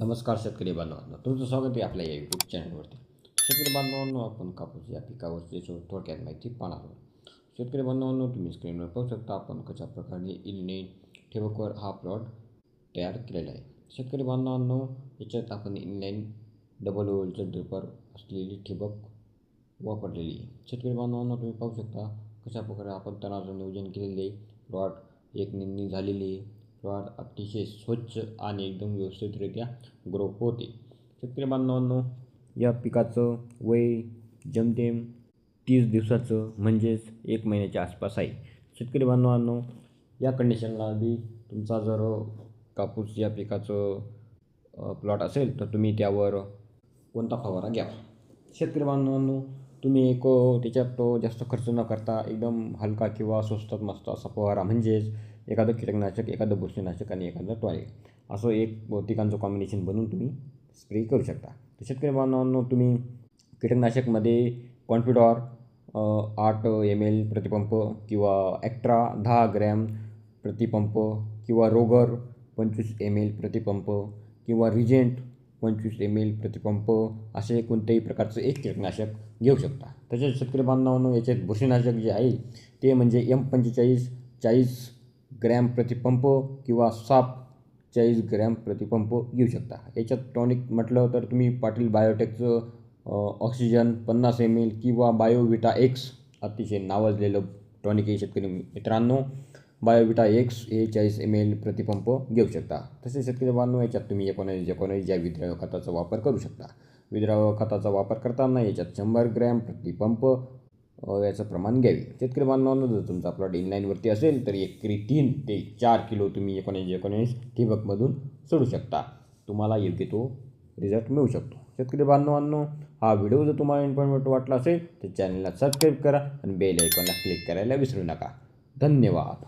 नमस्कार शेतकरी बांधवांनो. तुमचं स्वागत आहे आपल्या या यूट्यूब चॅनलवरती शेतकरी बांधवांनो आपण कापूस या पिकावरची थोडक्यात माहिती पाहणार आहोत. शेतकरी बांधवांनो तुम्ही स्क्रीनवर पाहू शकता आपण कशा प्रकारे इल्ने ठिबकवर हा प्लॉट तयार केलेला आहे. शेतकरी बांधवांनो याच्यात आपण इनलाईन डबल ओलचं ड्रिपर असलेली ठिबक वापरलेली आहे. शेतकरी बांधवांनो तुम्ही पाहू शकता कशा प्रकारे आपण तणाचं नियोजन केलेले आहे. प्लॉट एक निंदी झालेली आहे. प्लॉट अतिशय स्वच्छ आणि एकदम व्यवस्थितरित्या ग्रो होते. शेतकरी बांधवांनो या पिकाचं वय जमतेम तीस दिवसाचं म्हणजेच एक महिन्याच्या आसपास आहे. शेतकरी बांधवांनो या कंडिशनला आधी तुमचा जर कापूस या पिकाचं प्लॉट असेल तर तुम्ही त्यावर कोणता फवारा घ्या. शेतकरी बांधवांनो तुम्ही एक त्याच्यात तो जास्त खर्च न करता एकदम हलका किंवा स्वस्तात मस्त असा फवारा म्हणजेच एखादं कीटकनाशक एखादं बुरशीनाशक आणि एखादं टॉयलेट असं एक तिकांचं कॉम्बिनेशन बनवून तुम्ही स्प्रे करू शकता. तर शेतकरी बांधवांनो तुम्ही कीटकनाशकमध्ये कॉन्फिडॉर आठ एम एल प्रतिपंप किंवा ॲक्ट्रा दहा ग्रॅम प्रतिपंप किंवा रोगर पंचवीस एम एल प्रतिपंप किंवा रिजेंट पंचवीस एम एल प्रतिपंप असे कोणत्याही प्रकारचं एक कीटकनाशक घेऊ शकता. तसेच शेतकरी बांधवांनो याच्यात बुरशीनाशक जे आहे ते म्हणजे एम पंचेचाळीस चाळीस ग्रॅम प्रतिपंप किंवा साप चाळीस ग्रॅम प्रतिपंप घेऊ शकता. याच्यात टॉनिक म्हटलं तर तुम्ही पाटील बायोटेकचं ऑक्सिजन पन्नास एम एल किंवा बायोविटा एक्स अतिशय नावाजलेलं टॉनिक आहे शेतकरी मित्रांनो. बायोविटा एक्स हे चाळीस एम एल प्रतिपंप घेऊ शकता. तसेच शेतकरी बांधव याच्यात तुम्ही एकोणीस एकोणीस या विद्राव्य खताचा वापर करू शकता. विद्राव्य खताचा वापर करताना याच्यात शंभर ग्रॅम प्रतिपंप याचं प्रमाण घ्यावे. शेतकरी बांधवांना जर तुमचा प्लॉट इनलाईनवरती असेल तर एकरी तीन ते चार किलो तुम्ही एकोणऐंशी एकोणीस ठिबकमधून सोडू शकता. तुम्हाला योग्य तो रिझल्ट मिळू शकतो. शेतकरी बांधवांनो हा व्हिडिओ जर तुम्हाला इन्फॉर्मेटिव्ह वाटला असेल तर चॅनलला सबस्क्राईब करा आणि बेल आयकॉनला क्लिक करायला विसरू नका. धन्यवाद.